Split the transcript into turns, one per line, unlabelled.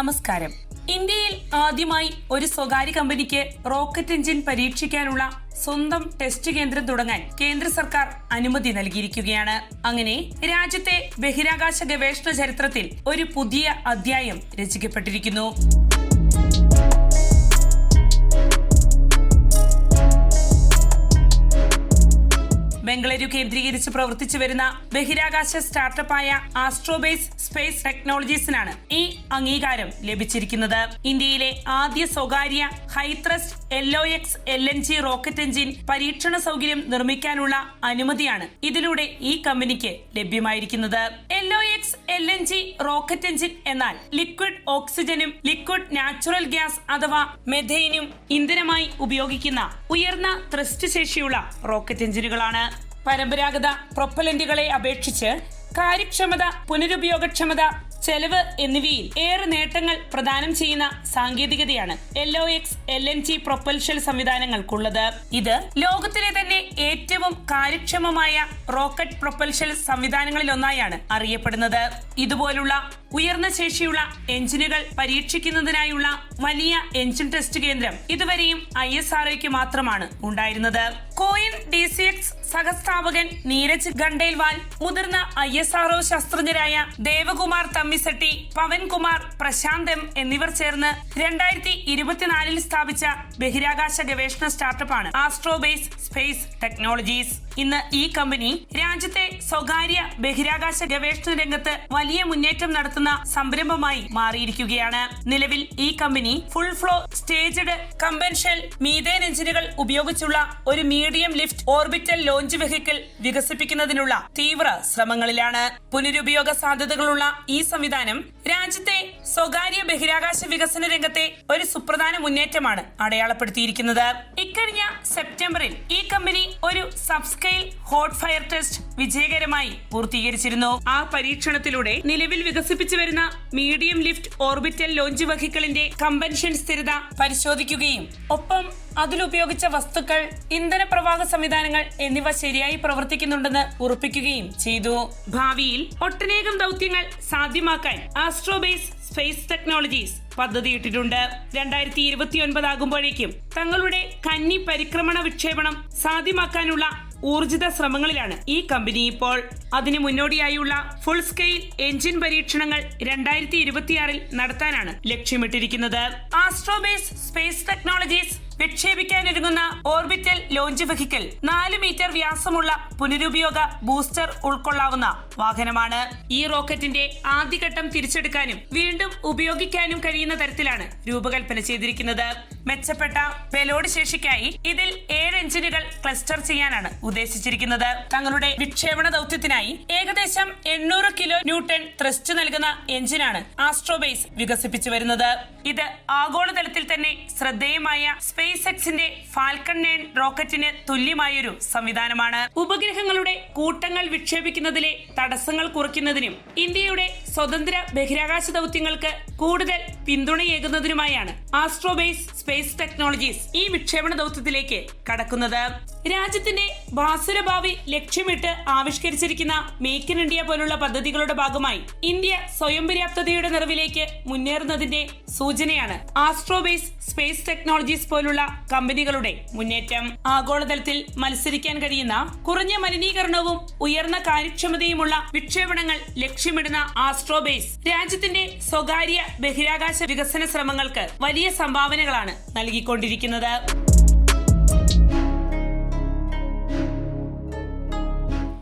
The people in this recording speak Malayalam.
നമസ്കാരം. ഇന്ത്യയിൽ ആദ്യമായി ഒരു സ്വകാര്യ കമ്പനിക്ക് റോക്കറ്റ് എഞ്ചിൻ പരീക്ഷിക്കാനുള്ള സ്വന്തം ടെസ്റ്റ് കേന്ദ്രം തുടങ്ങാൻ കേന്ദ്ര സർക്കാർ അനുമതി നൽകിയിരിക്കുകയാണ്. അങ്ങനെ രാജ്യത്തെ ബഹിരാകാശ ഗവേഷണ ചരിത്രത്തിൽ ഒരു പുതിയ അധ്യായം രചിക്കപ്പെട്ടിരിക്കുന്നു. ബംഗളൂരു കേന്ദ്രീകരിച്ച് പ്രവർത്തിച്ചു വരുന്ന ബഹിരാകാശ സ്റ്റാർട്ടപ്പായ ആസ്ട്രോബേസ് സ്പേസ് ടെക്നോളജീസിനാണ് ഈ അംഗീകാരം ലഭിച്ചിരിക്കുന്നത്. ഇന്ത്യയിലെ ആദ്യ സ്വകാര്യ high thrust L O X L N G rocket engine പരീക്ഷണ സൗകര്യം നിർമ്മിക്കാനുള്ള അനുമതിയാണ് ഇതിലൂടെ ഈ കമ്പനിക്ക് ലഭ്യമായിരിക്കുന്നത്. L O X L N G rocket engine എന്നാൽ ലിക്വിഡ് ഓക്സിജനും ലിക്വിഡ് നാച്ചുറൽ ഗ്യാസ് അഥവാ മെഥൈനും ഇന്ധനമായി ഉപയോഗിക്കുന്ന ഉയർന്ന ത്രസ്റ്റ് ശേഷിയുള്ള റോക്കറ്റ് എഞ്ചിനുകളാണ്. പരമ്പരാഗത പ്രൊപ്പലന്റുകളെ അപേക്ഷിച്ച് കാര്യക്ഷമത പുനരുപയോഗക്ഷമത ചെലവ് എന്നിവയിൽ ഏറെ നേട്ടങ്ങൾ പ്രദാനം ചെയ്യുന്ന സാങ്കേതികതയാണ് L O X L N G propulsion സംവിധാനങ്ങൾക്കുള്ളത്. ഇത് ലോകത്തിലെ തന്നെ ഏറ്റവും കാര്യക്ഷമമായ റോക്കറ്റ് പ്രൊപ്പൽഷൻ സംവിധാനങ്ങളിലൊന്നായാണ് അറിയപ്പെടുന്നത്. ഇതുപോലുള്ള ഉയർന്ന ശേഷിയുള്ള എഞ്ചിനുകൾ പരീക്ഷിക്കുന്നതിനായുള്ള വലിയ എഞ്ചിൻ ടെസ്റ്റ് കേന്ദ്രം ഇതുവരെയും ഐ എസ് ആർഒയ്ക്ക് മാത്രമാണ് ഉണ്ടായിരുന്നത്. കോയിൻ ഡി സി എക്സ് സഹസ്ഥാപകൻ നീരജ് ഖണ്ടേൽവാൽ മുതിർന്ന ഐ എസ് ആർഒ ശാസ്ത്രജ്ഞരായ ദേവകുമാർ തമ്മിസെട്ടി പവൻകുമാർ പ്രശാന്ത് എം എന്നിവർ ചേർന്ന് രണ്ടായിരത്തി ഇരുപത്തിനാലിൽ സ്ഥാപിച്ച ബഹിരാകാശ ഗവേഷണ സ്റ്റാർട്ടപ്പാണ് ആസ്ട്രോബേസ് സ്പേസ് ടെക്നോളജീസ്. ഇന്ന് ഈ കമ്പനി രാജ്യത്തെ സ്വകാര്യ ബഹിരാകാശ ഗവേഷണ രംഗത്ത് വലിയ മുന്നേറ്റം നടത്തുന്ന സംരംഭമായി മാറിയിരിക്കുകയാണ്. നിലവിൽ ഈ company full flow staged combustion methane എഞ്ചിനുകൾ ഉപയോഗിച്ചുള്ള ഒരു medium lift orbital launch vehicle വികസിപ്പിക്കുന്നതിനുള്ള തീവ്ര ശ്രമങ്ങളിലാണ്. പുനരുപയോഗ സാധ്യതകളുള്ള ഈ സംവിധാനം രാജ്യത്തെ സ്വകാര്യ ബഹിരാകാശ വികസന രംഗത്തെ ഒരു സുപ്രധാന മുന്നേറ്റമാണ് അടയാളപ്പെടുത്തിയിരിക്കുന്നത്. ഇക്കഴിഞ്ഞ സെപ്റ്റംബറിൽ ഈ കമ്പനി ഒരു സബ്സ്കെയിൽ ഹോട്ട് ഫയർ ടെസ്റ്റ് വിജയകരമായി പൂർത്തീകരിച്ചിരുന്നു. ആ പരീക്ഷണത്തിലൂടെ നിലവിൽ വികസിപ്പിച്ചു വരുന്ന മീഡിയം ലിഫ്റ്റ് ഓർബിറ്റൽ ലോഞ്ച് വെഹിക്കിളിന്റെ കമ്പൻഷൻ സ്ഥിരത പരിശോധിക്കുകയും ഒപ്പം അതിലുപയോഗിച്ച വസ്തുക്കൾ ഇന്ധന പ്രവാഹ സംവിധാനങ്ങൾ എന്നിവ ശരിയായി പ്രവർത്തിക്കുന്നുണ്ടെന്ന് ഉറപ്പിക്കുകയും ചെയ്തു. ഭാവിയിൽ ഒട്ടനേകം ദൗത്യങ്ങൾ സാധ്യമാക്കാൻ ആസ്ട്രോബേസ് സ്പേസ് ടെക്നോളജീസ് പദ്ധതിയിട്ടിട്ടുണ്ട്. രണ്ടായിരത്തി ഇരുപത്തിയൊൻപത് ആകുമ്പോഴേക്കും തങ്ങളുടെ കന്നി പരിക്രമണ വിക്ഷേപണം സാധ്യമാക്കാനുള്ള ഊർജിത ശ്രമങ്ങളിലാണ് ഈ കമ്പനി ഇപ്പോൾ. അതിന് മുന്നോടിയായുള്ള ഫുൾ സ്കെയിൽ എഞ്ചിൻ പരീക്ഷണങ്ങൾ രണ്ടായിരത്തി ഇരുപത്തിയാറിൽ നടത്താനാണ് ലക്ഷ്യമിട്ടിരിക്കുന്നത്. ആസ്ട്രോബേസ് സ്പേസ് ടെക്നോളജീസ് വിക്ഷേപിക്കാനൊരുങ്ങുന്ന ഓർബിറ്റൽ ലോഞ്ച് വെഹിക്കിൾ. നാല് മീറ്റർ വ്യാസമുള്ള പുനരുപയോഗ ബൂസ്റ്റർ ഉൾക്കൊള്ളാവുന്ന വാഹനമാണ്. ഈ റോക്കറ്റിന്റെ ആദ്യഘട്ടം തിരിച്ചെടുക്കാനും വീണ്ടും ഉപയോഗിക്കാനും കഴിയുന്ന തരത്തിലാണ് രൂപകൽപ്പന ചെയ്തിരിക്കുന്നത്. മെച്ചപ്പെട്ട പെലോഡ് ശേഷിക്കായി ഇതിൽ ഏഴ് എഞ്ചിനുകൾ ക്ലസ്റ്റർ ചെയ്യാനാണ് ഉദ്ദേശിച്ചിരിക്കുന്നത്. തങ്ങളുടെ വിക്ഷേപണ ദൗത്യത്തിനായി ഏകദേശം എണ്ണൂറ് കിലോ ന്യൂട്ടൺ ത്രസ്റ്റ് നൽകുന്ന എഞ്ചിനാണ് ആസ്ട്രോബേസ് വികസിപ്പിച്ചു വരുന്നത്. ഇത് ആഗോളതലത്തിൽ തന്നെ ശ്രദ്ധേയമായ സ്പേസ് എക്സിന്റെ ഫാൽക്കൺ നയൻ റോക്കറ്റിന് തുല്യമായൊരു സംവിധാനമാണ്. ഉപഗ്രഹങ്ങളുടെ കൂട്ടങ്ങൾ വിക്ഷേപിക്കുന്നതിലെ തടസ്സങ്ങൾ കുറയ്ക്കുന്നതിനും ഇന്ത്യയുടെ സ്വതന്ത്ര ബഹിരാകാശ ദൗത്യങ്ങൾക്ക് കൂടുതൽ പിന്തുണയേകുന്നതിനുമായാണ് ആസ്ട്രോബേസ് സ്പേസ് ടെക്നോളജീസ് ഈ വിക്ഷേപണ ദൗത്യത്തിലേക്ക് കടക്കുന്നത്. രാജ്യത്തിന്റെ ഭാസുര ഭാവി ലക്ഷ്യമിട്ട് ആവിഷ്കരിച്ചിരിക്കുന്ന മേക്ക് ഇൻ ഇന്ത്യ പോലുള്ള പദ്ധതികളുടെ ഭാഗമായി ഇന്ത്യ സ്വയം പര്യാപ്തതയുടെ നിറവിലേക്ക് മുന്നേറുന്നതിന്റെ സൂചനയാണ് ആസ്ട്രോബേസ് സ്പേസ് ടെക്നോളജീസ് പോലുള്ള കമ്പനികളുടെ മുന്നേറ്റം. ആഗോളതലത്തിൽ മത്സരിക്കാൻ കഴിയുന്ന കുറഞ്ഞ മലിനീകരണവും ഉയർന്ന കാര്യക്ഷമതയുമുള്ള വിക്ഷേപണങ്ങൾ ലക്ഷ്യമിടുന്ന ആസ്ട്രോബേസ് രാജ്യത്തിന്റെ സ്വകാര്യ ബഹിരാകാശ വികസന ശ്രമങ്ങൾക്ക് വലിയ സംഭാവനകളാണ് നൽകിക്കൊണ്ടിരിക്കുന്നത്.